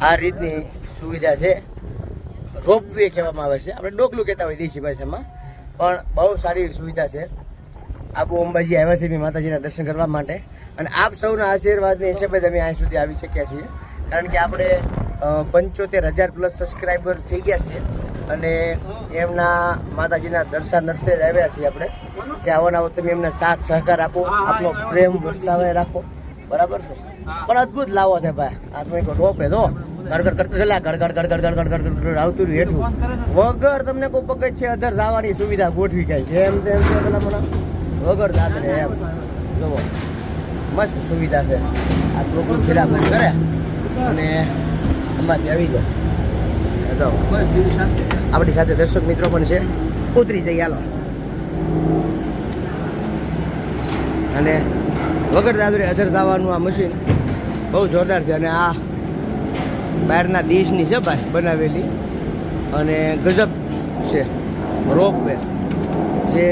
આ રીતની સુવિધા છે. રોપ વે કહેવામાં આવે છે. આપણે ડોકલું કહેતા હોય દેશી ભાષામાં. પણ બહુ સારી સુવિધા છે. આબુ અંબાજી આવ્યા છે બી માતાજીના દર્શન કરવા માટે. અને આપ સૌના આશીર્વાદની હિસાબે જ અમે અહીં સુધી આવી શક્યા છીએ. કારણ કે આપણે પંચોતેર હજાર પ્લસ સબસ્ક્રાઈબર થઈ ગયા છીએ. અને એમના માતાજીના દર્શન અર્થે જ આવ્યા છીએ આપણે. કે આવો ને આવો તમે એમને સાથ સહકાર આપો. આપનો પ્રેમ વરસાવે રાખો. બરાબર છે? પણ અદભુત લાવો છે ભાઈ. આ તમે કહો રોપે જો. ગડગડ ગડગડ ગલા ગડગડ ગડગડ ગડગડ ગડગડ ગડગડ આવતું રહ્યું હેઠું. વગર તમને કોઈ પગજ છે અધર જવાની સુવિધા ગોઠવી જાય. જેમ તેમ છે પેલા મને વગર દાદરે એમ. જુઓ. મસ્ત સુવિધા છે. આ લોકો ફેરાફેર કરે. અને એમાંથી આવી જાય. તો આપણી સાથે દર્શક મિત્રો પણ છે. ઉતરી જઈએ હાલો. અને વગર દાદરે અધર દાવાનું આ મશીન બહુ જોરદાર છે અને આ બહારના દેશની છે ભાઈ બનાવેલી. અને ગજબ છે રોપ વે. જે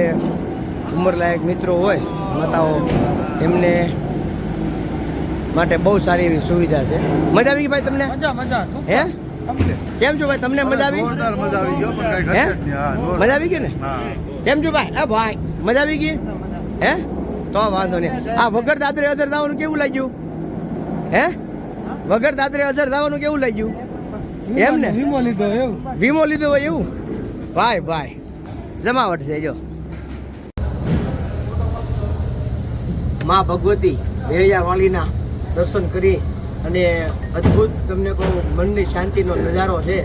ઉંમરલાયક મિત્રો હોય માતાઓ એમને માટે બહુ સારી એવી સુવિધા છે. મજા આવી ગઈ ભાઈ તમને? મજા મજા. હે? કેમ છો ભાઈ? તમને મજા આવી? જોરદાર મજા આવી ગયો પણ મજા આવી ગઈ ને? હા. કેમ છો ભાઈ? એ ભાઈ મજા આવી ગઈ? હે? તો વાંધો નહીં. આ વગર દાદરે અધર દાવાનું કેવું લાગ્યું? હે? વગર દાદરે અધર દાવાનું કેવું લાગ્યું એમ ને? વીમો લીધો એવું? વીમો લીધો હોય એવું? ભાઈ ભાઈ જમાવટ છે જો. માં ભગવતી ભેળિયા વાલીના દર્શન કરી અને અદ્ભુત તમને કહું મનની શાંતિનો નજારો છે.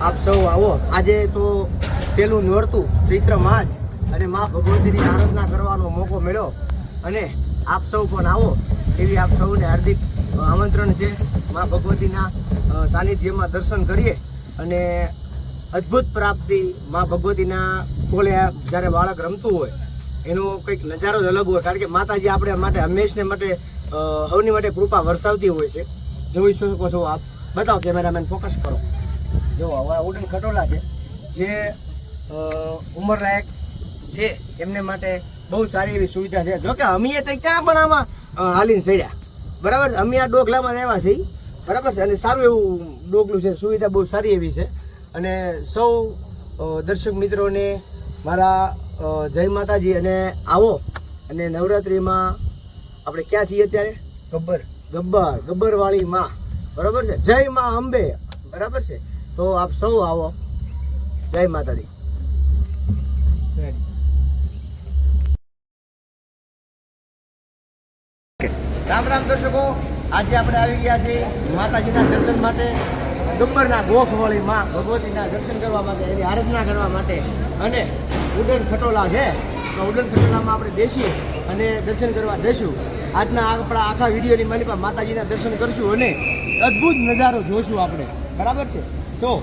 આપ સૌ આવો. આજે તો પેલું નોરતું ચૈત્ર માસ અને માં ભગવતીની આરાધના કરવાનો મોકો મળ્યો. અને આપ સૌ પણ આવો એવી આપ સૌને હાર્દિક આમંત્રણ છે મા ભગવતીના સાનિધ્યમાં દર્શન કરીએ અને અદ્ભુત પ્રાપ્તિ મા ભગવતીના કોલે જ્યારે બાળક રમતું હોય, એનો કંઈક નજારો જ અલગ હોય. કારણ કે માતાજી આપણે માટે, હંમેશને માટે હવની માટે કૃપા વરસાવતી હોય છે. જોઈ શકો છો આપ. બતાવો કેમેરામેન, ફોકસ કરો. જો હવે ઉડન ખટોલા છે, જે ઉંમરલાયક છે. એમને માટે બહુ સારી એવી સુવિધા છે. જોકે અમીએ તો ક્યાં પણ આમાં હાલીને ચડ્યા. બરાબર? છે અમે આ ડોગલામાં આવ્યા છીએ. બરાબર છે? અને સારું એવું ડોગલું છે. સુવિધા બહુ સારી એવી છે. અને સૌ દર્શક મિત્રોને મારા જય માતાજી અને આવો. અને નવરાત્રિમાં આપણે ક્યાં છીએ અત્યારે? ગબ્બર. ગબ્બર. ગબ્બરવાળી માં. બરાબર છે? જય માં અંબે. બરાબર છે? તો આપ સૌ આવો. જય માતાજી. રામ રામ દર્શકો આજે આપણે આવી ગયા છીએ માતાજીના દર્શન માટે ડુંગરના ગોખવાળી માં ભગવતીના દર્શન કરવા માટે એની આરાધના કરવા માટે. અને ઉડન ખટોલા છે તો ઉડન ખટોલામાં આપણે બેસીએ અને દર્શન કરવા જઈશું. આજના આપણા આખા વિડીયોની માલિકા માતાજીના દર્શન કરશું અને અદ્ભુત નજારો જોશું આપણે. બરાબર છે? તો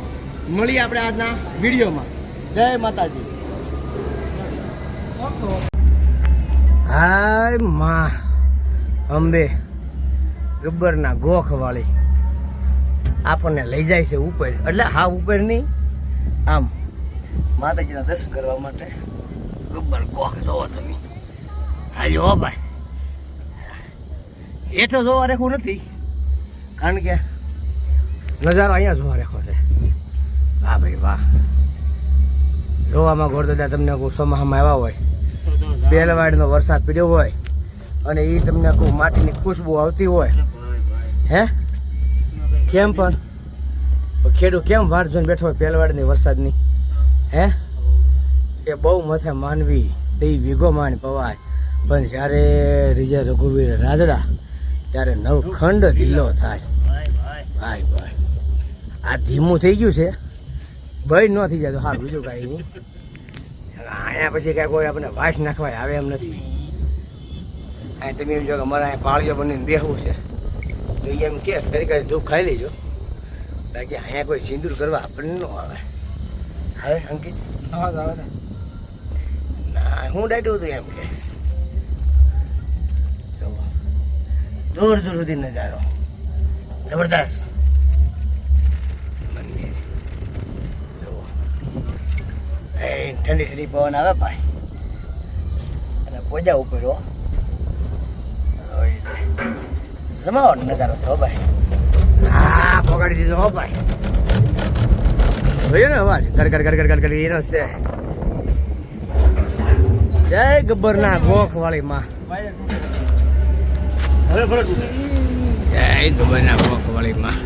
મળીએ આપણે આજના વિડીયોમાં. જય માતાજી. હાયમાં. અંબે ગબ્બરના ગોખવાળી આપણને લઈ જાય છે ઉપર. એટલે હા ઉપર નહીં આમ માતાજીના દર્શન કરવા માટે ગબ્બર ગોખ જોવો તમે. હા જો ભાઈ. હેઠો જોવા રેખું નથી. કારણ કે નજારો અહીંયા જોવા રેખો છે. વાહ ભાઈ વાહ. જોવામાં ગોરદાદા તમને કોઈ સોમાહામાં આવ્યા હોય પહેલવાડનો વરસાદ પીડ્યો હોય અને એ તમને આખું માટીની ખુશ્બુ આવતી હોય. હે? કેમ પણ? ખેડૂત કેમ વાર જોઈને બેઠો હોય પહેલવાડની વરસાદની? હે? એ બહુ મથે માનવી, તે વીઘો માણ પવાય. પણ જ્યારે રીજે રઘુવીર રાજડા, ત્યારે નવખંડ ધીલો થાય. ભાઈ ભાઈ. આ ધીમું થઈ ગયું છે. ભય ન થઈ જાય તો હા, બીજું કાંઈ નહીં. અહીંયા પછી કાંઈ કોઈ આપણે વાસ નાખવાય, આવે એમ નથી. અહીં તમે એમ જો કે અમારે અહીંયા પાળીઓ બનીને દેવું છે. તો એ એમ કે તરીકે ધૂપ ખાઈ લેજો. બાકી અહીંયા કોઈ સિંદૂર કરવા આપણને ન આવે. હવે અંકિત? અવાજ આવે ને. ના હું ડાયટું હતું એમ કે. દૂર દૂર સુધી નજારો. જબરદસ્ત. મંદિર. જુઓ. એ ઠંડી ઠંડી પવન આવે ભાઈ. અને પોજા ઉપર હો. જમાવટ નજારો છે હો ભાઈ. હા પકડી દીધો હો ભાઈ. જોયો ને અવાજ. ગર ગર ગર ગર ગર એનો છે. જય ગબ્બરના ગોખ વાળી માં જય ગબ્બરના ગોખ વાળી માં